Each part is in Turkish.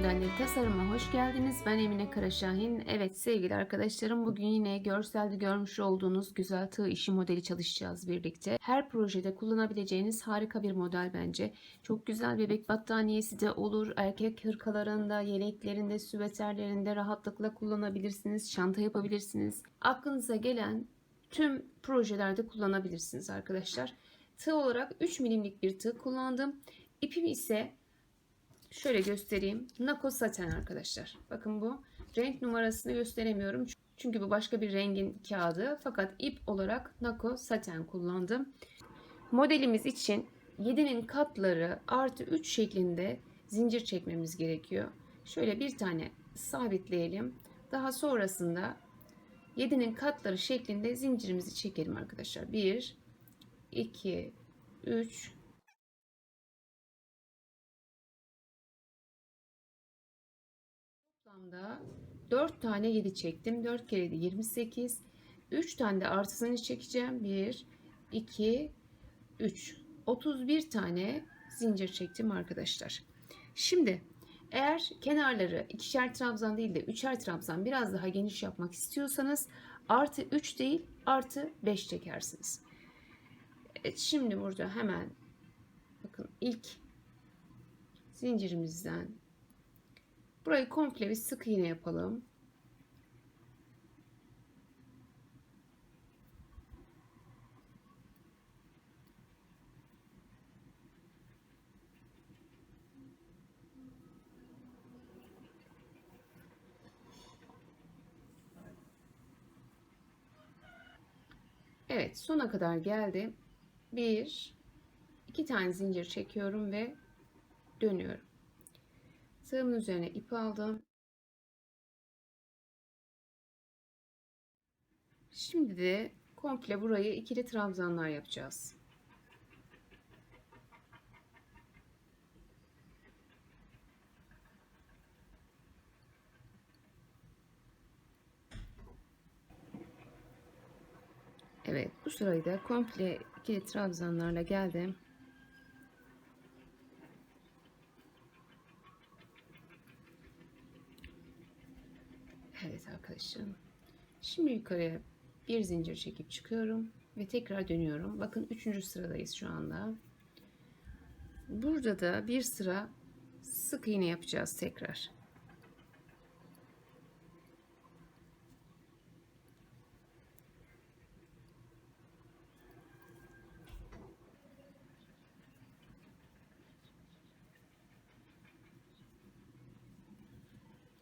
Modelleri tasarıma hoş geldiniz. Ben Emine Karaşahin. Evet sevgili arkadaşlarım bugün yine görselde görmüş olduğunuz güzel tığ işi modeli çalışacağız birlikte. Her projede kullanabileceğiniz harika bir model bence. Çok güzel bebek battaniyesi de olur. Erkek hırkalarında, yeleklerinde, süveterlerinde rahatlıkla kullanabilirsiniz. Çanta yapabilirsiniz. Aklınıza gelen tüm projelerde kullanabilirsiniz arkadaşlar. Tığ olarak 3 milimlik bir tığ kullandım. İpim ise Şöyle göstereyim. Nako saten arkadaşlar. Bakın bu. Renk numarasını gösteremiyorum. Çünkü bu başka bir rengin kağıdı. Fakat ip olarak Nako saten kullandım. Modelimiz için 7'nin katları artı 3 şeklinde zincir çekmemiz gerekiyor. Şöyle bir tane sabitleyelim. Daha sonrasında 7'nin katları şeklinde zincirimizi çekelim arkadaşlar. 1 2 3 Toplamda 4 tane 7 çektim. 4 kere 7 28. 3 tane de artısını çekeceğim. 1, 2, 3. 31 tane zincir çektim arkadaşlar. Şimdi eğer kenarları ikişer trabzan değil de üçer trabzan biraz daha geniş yapmak istiyorsanız artı 3 değil artı 5 çekersiniz. Evet şimdi burada hemen bakın ilk zincirimizden Burayı komple bir sık iğne yapalım. Evet sona kadar geldim. Bir, iki tane zincir çekiyorum ve dönüyorum. Tığımın üzerine ip aldım. Şimdi de komple burayı ikili trabzanlar yapacağız. Evet bu sırayı da komple ikili trabzanlarla geldim. Arkadaşlarım. Şimdi yukarıya bir zincir çekip çıkıyorum ve tekrar dönüyorum. Bakın üçüncü sıradayız şu anda. Burada da bir sıra sık iğne yapacağız tekrar.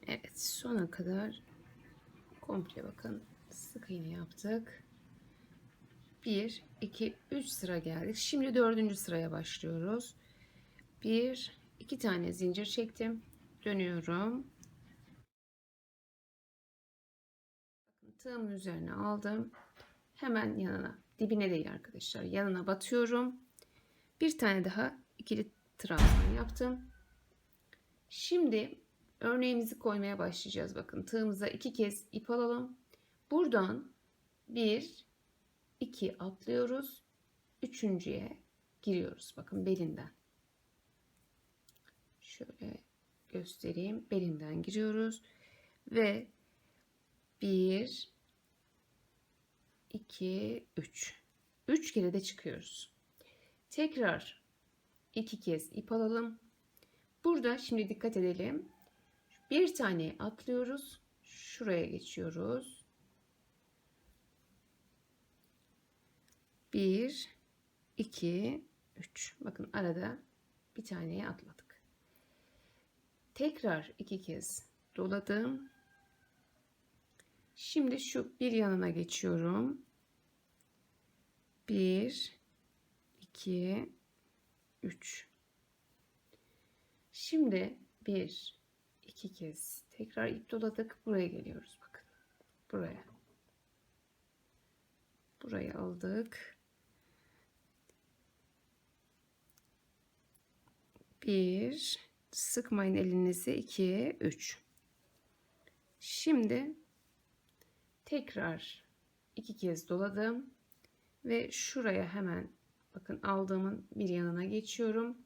Evet sona kadar komple bakın sık iğne yaptık. 1 2 3 sıra geldik. Şimdi dördüncü sıraya başlıyoruz. 1 2 tane zincir çektim. Dönüyorum. Tığımın üzerine aldım. Hemen yanına dibine değil arkadaşlar. Yanına batıyorum. Bir tane daha ikili trabzan yaptım. Şimdi örneğimizi koymaya başlayacağız. Bakın tığımıza iki kez ip alalım. Buradan bir, iki atlıyoruz. Üçüncüye giriyoruz. Bakın belinden. Şöyle göstereyim. Belinden giriyoruz. Ve bir, iki, üç. Üç kere de çıkıyoruz. Tekrar iki kez ip alalım. Burada şimdi dikkat edelim. Bir tane atlıyoruz. Şuraya geçiyoruz. Bir, iki, üç. Bakın arada bir taneye atladık. Tekrar iki kez doladım. Şimdi şu bir yanına geçiyorum. Bir, iki, üç. Şimdi bir, iki kez tekrar ip doladık. Buraya geliyoruz bakın. Buraya. Burayı aldık. Bir, sıkmayın elinizi. iki, üç. Şimdi tekrar iki kez doladım ve şuraya hemen bakın aldığımın bir yanına geçiyorum.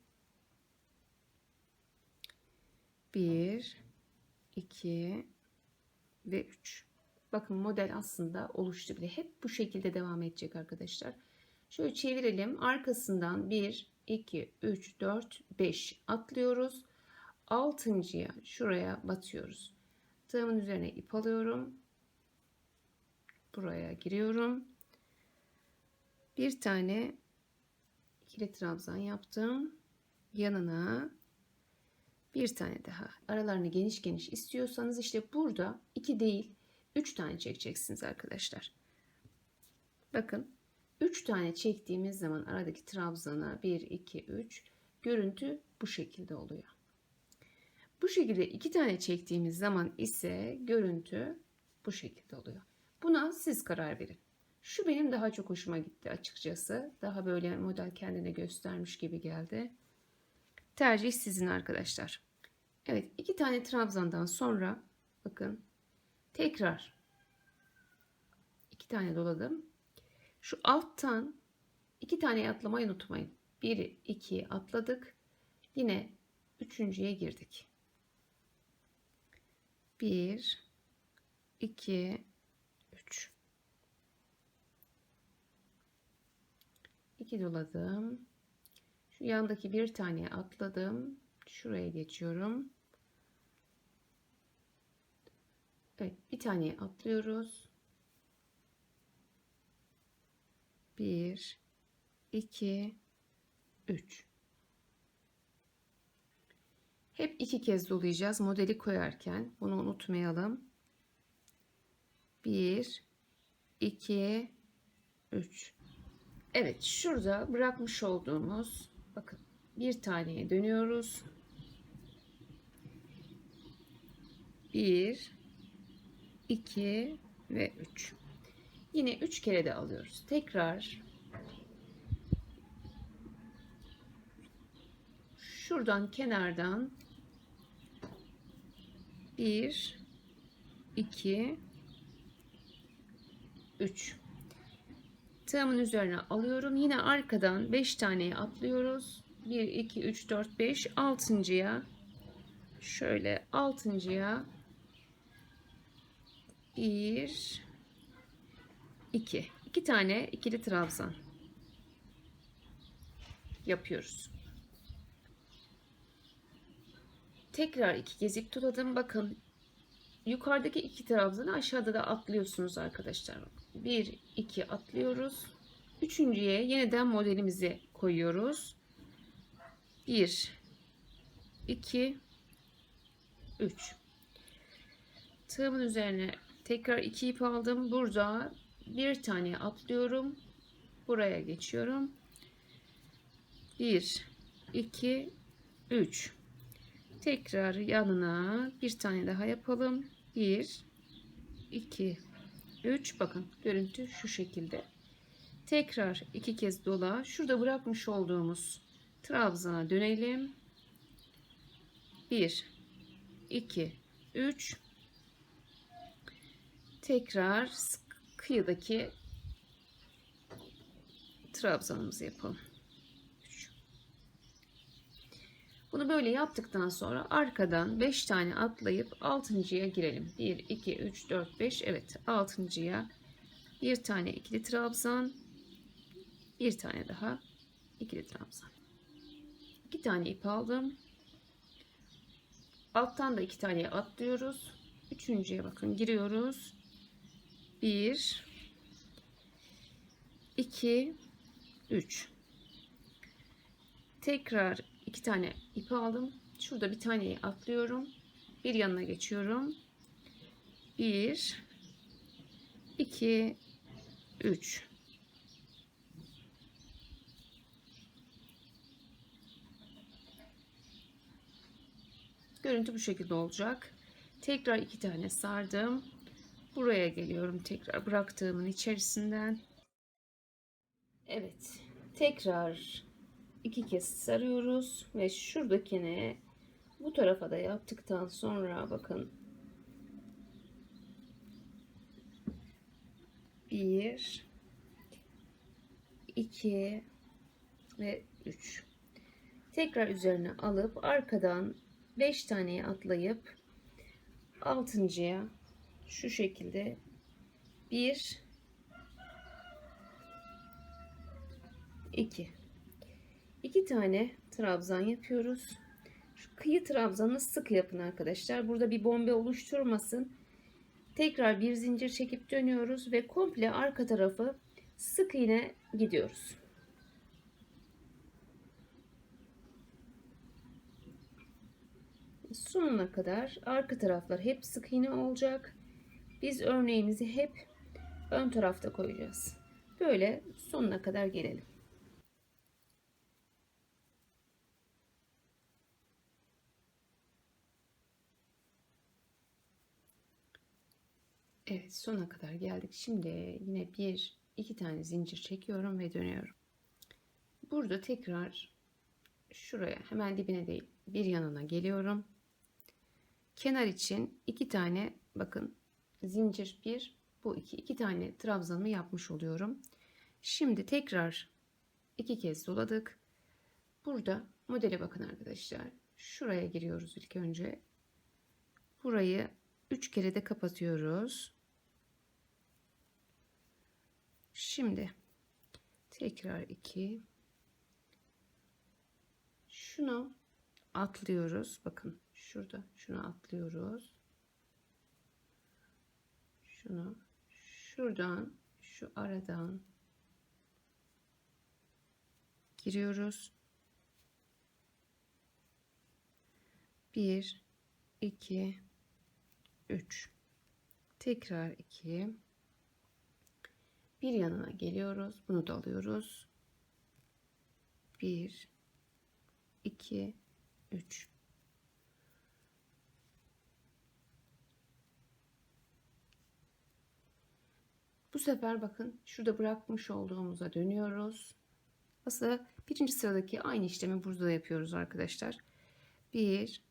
1 2 ve 3. Bakın model aslında oluştu bile. Hep bu şekilde devam edecek arkadaşlar. Şöyle çevirelim. Arkasından 1 2 3 4 5 atlıyoruz. Altıncıya şuraya batıyoruz. Tığımın üzerine ip alıyorum. Buraya giriyorum. Bir tane ikili trabzan yaptım. Yanına bir tane daha. Aralarını geniş geniş istiyorsanız işte burada iki değil üç tane çekeceksiniz arkadaşlar. Bakın üç tane çektiğimiz zaman aradaki trabzana 1 2 3 görüntü bu şekilde oluyor. Bu şekilde iki tane çektiğimiz zaman ise görüntü bu şekilde oluyor. Buna siz karar verin. Şu benim daha çok hoşuma gitti açıkçası. Daha böyle model kendine göstermiş gibi geldi. Tercih sizin arkadaşlar. Evet iki tane trabzandan sonra bakın tekrar iki tane doladım. Şu alttan iki tane atlamayı unutmayın. Bir, iki atladık. Yine üçüncüye girdik. Bir, iki, üç. İki doladım. Yandaki bir tane atladım. Şuraya geçiyorum. Evet, bir tane atlıyoruz. Bir, iki, üç. Hep iki kez dolayacağız modeli koyarken. Bunu unutmayalım. Bir, iki, üç. Evet, şurada bırakmış olduğumuz bakın bir taneye dönüyoruz. Bir, iki ve üç. Yine üç kere de alıyoruz. Tekrar şuradan kenardan bir, iki, üç. Tığımın üzerine alıyorum. Yine arkadan 5 taneyi atlıyoruz. 1, 2, 3, 4, 5. Altıncıya şöyle altıncıya 1, 2. 2 tane ikili trabzan yapıyoruz. Tekrar iki kez ip tutadım. Bakın yukarıdaki iki trabzanı aşağıda da atlıyorsunuz arkadaşlar. 1 2 atlıyoruz. Üçüncüye yeniden modelimizi koyuyoruz. 1 2 3 Tığımın üzerine tekrar iki ip aldım. Burada bir tane atlıyorum. Buraya geçiyorum. 1 2 3 Tekrar yanına bir tane daha yapalım. 1 2 3 bakın görüntü şu şekilde. Tekrar iki kez dola. Şurada bırakmış olduğumuz trabzana dönelim. 1 2 3 Tekrar kıyıdaki trabzanımızı yapalım. Bunu böyle yaptıktan sonra arkadan 5 tane atlayıp 6.ya girelim. 1, 2, 3, 4, 5. Evet 6.ya bir tane ikili trabzan. Bir tane daha ikili trabzan. 2 tane ip aldım. Alttan da 2 tane atlıyoruz. Üçüncüye bakın giriyoruz. 1 2 3 Tekrar iki tane ip aldım. Şurada bir taneyi atlıyorum. Bir yanına geçiyorum. 1 2 3 Görüntü bu şekilde olacak. Tekrar iki tane sardım. Buraya geliyorum tekrar bıraktığımın içerisinden. Evet. Tekrar iki kez sarıyoruz ve şuradakine bu tarafa da yaptıktan sonra bakın. Bir iki ve üç. Tekrar üzerine alıp arkadan 5 taneye atlayıp altıncıya şu şekilde bir iki iki tane trabzan yapıyoruz. Şu kıyı trabzanını sık yapın arkadaşlar. Burada bir bombe oluşturmasın. Tekrar bir zincir çekip dönüyoruz ve komple arka tarafı sık iğne gidiyoruz. Sonuna kadar arka taraflar hep sık iğne olacak. Biz örneğimizi hep ön tarafta koyacağız. Böyle sonuna kadar gelelim. Evet sona kadar geldik. Şimdi yine bir iki tane zincir çekiyorum ve dönüyorum. Burada tekrar şuraya hemen dibine değil bir yanına geliyorum. Kenar için iki tane bakın zincir bir bu iki iki tane trabzanımı yapmış oluyorum. Şimdi tekrar iki kez doladık. Burada modele bakın arkadaşlar. Şuraya giriyoruz ilk önce. Burayı üç kere de kapatıyoruz. Şimdi tekrar iki. Şunu atlıyoruz. Bakın şurada şunu atlıyoruz. Şunu şuradan şu aradan giriyoruz. 1 2 3 tekrar 2 bir yanına geliyoruz. Bunu da alıyoruz. 1 2 3 Bu sefer bakın şurada bırakmış olduğumuza dönüyoruz. Aslında birinci sıradaki aynı işlemi burada da yapıyoruz arkadaşlar. 1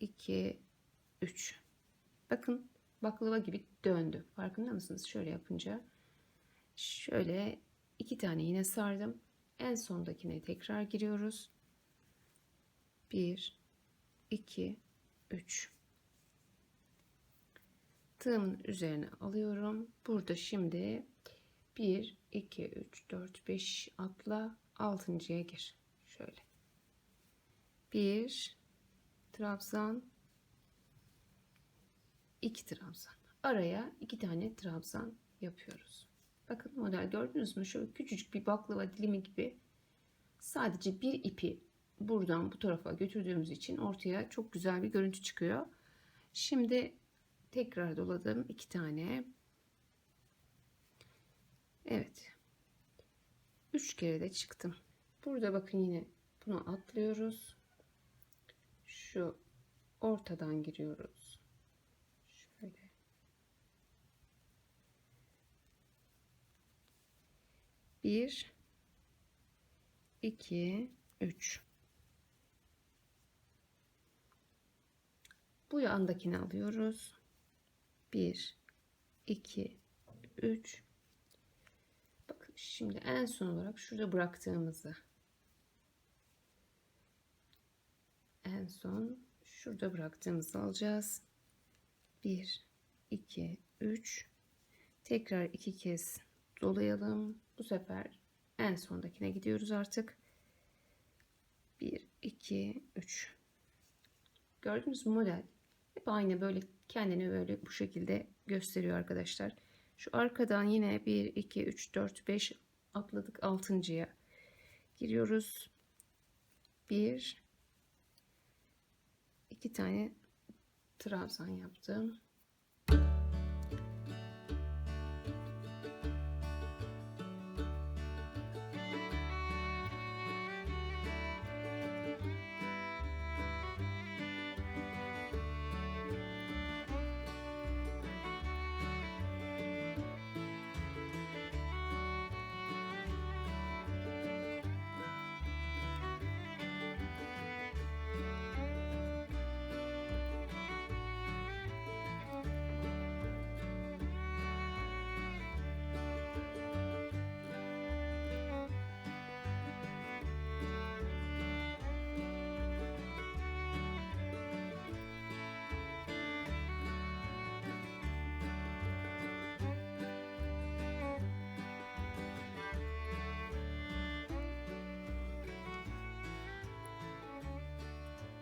2 3 Bakın baklava gibi döndü. Farkında mısınız? Şöyle yapınca şöyle iki tane yine sardım. En sondakine tekrar giriyoruz. 1 2 3 Tığımın üzerine alıyorum. Burada şimdi 1 2 3 4 5 atla 6.ya gir. Şöyle. 1 trabzan 2 trabzan. Araya 2 tane trabzan yapıyoruz. Bakın model gördünüz mü? Şöyle küçücük bir baklava dilimi gibi sadece bir ipi buradan bu tarafa götürdüğümüz için ortaya çok güzel bir görüntü çıkıyor. Şimdi tekrar doladım iki tane. Evet. Üç kere de çıktım. Burada bakın yine bunu atlıyoruz. Şu ortadan giriyoruz. 1 2 3 Bu yandakini alıyoruz. 1 2 3 Bakın şimdi en son olarak şurada bıraktığımızı en son şurada bıraktığımızı alacağız. 1 2 3 tekrar iki kez dolayalım. Bu sefer en sondakine gidiyoruz artık. 1, 2, 3. Gördüğünüz model hep aynı böyle kendini böyle bu şekilde gösteriyor arkadaşlar. Şu arkadan yine 1, 2, 3, 4, 5 atladık 6.ya giriyoruz. 1 2 tane trabzan yaptım.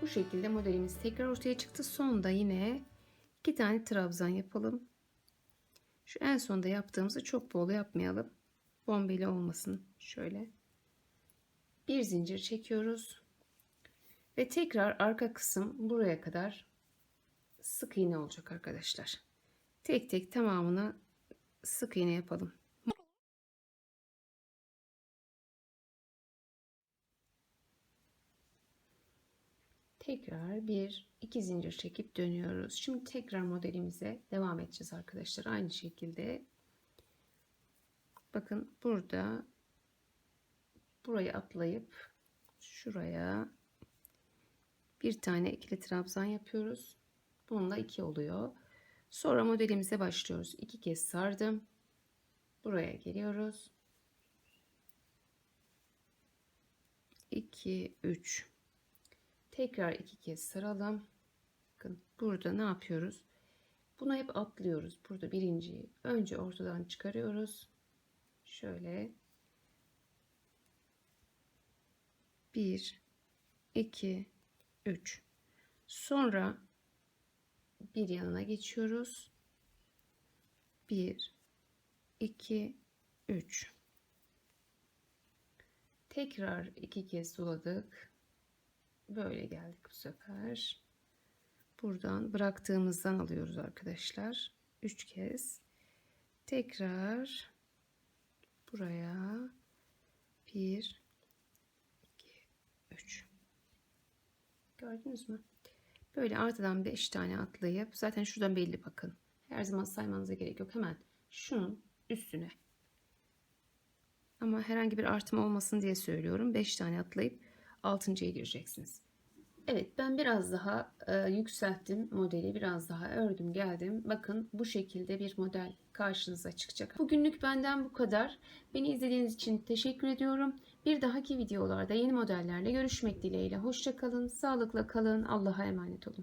Bu şekilde modelimiz tekrar ortaya çıktı. Sonda yine iki tane trabzan yapalım. Şu en sonda yaptığımızı çok bol yapmayalım. Bombeli olmasın. Şöyle. Bir zincir çekiyoruz. Ve tekrar arka kısım buraya kadar sık iğne olacak arkadaşlar. Tek tek tamamını sık iğne yapalım. Tekrar bir iki zincir çekip dönüyoruz. Şimdi tekrar modelimize devam edeceğiz arkadaşlar. Aynı şekilde bakın burada burayı atlayıp şuraya bir tane ikili trabzan yapıyoruz. Bununla iki oluyor. Sonra modelimize başlıyoruz. İki kez sardım. Buraya geliyoruz. 2 3 Tekrar iki kez saralım. Bakın burada ne yapıyoruz? Buna hep atlıyoruz. Burada birinciyi önce ortadan çıkarıyoruz. Şöyle 1 2 3 Sonra bir yanına geçiyoruz. 1 2 3 Tekrar iki kez doladık. Böyle geldik bu sefer. Buradan bıraktığımızdan alıyoruz arkadaşlar. 3 kez. Tekrar buraya 1 2 3 Gördünüz mü? Böyle artadan 5 tane atlayıp zaten şuradan belli bakın. Her zaman saymanıza gerek yok. Hemen şunun üstüne. Ama herhangi bir artım olmasın diye söylüyorum. 5 tane atlayıp 6.ya gireceksiniz. Evet ben biraz daha e, yükselttim modeli biraz daha ördüm geldim. Bakın bu şekilde bir model karşınıza çıkacak. Bugünlük benden bu kadar. Beni izlediğiniz için teşekkür ediyorum. Bir dahaki videolarda yeni modellerle görüşmek dileğiyle. Hoşçakalın, sağlıkla kalın, Allah'a emanet olun.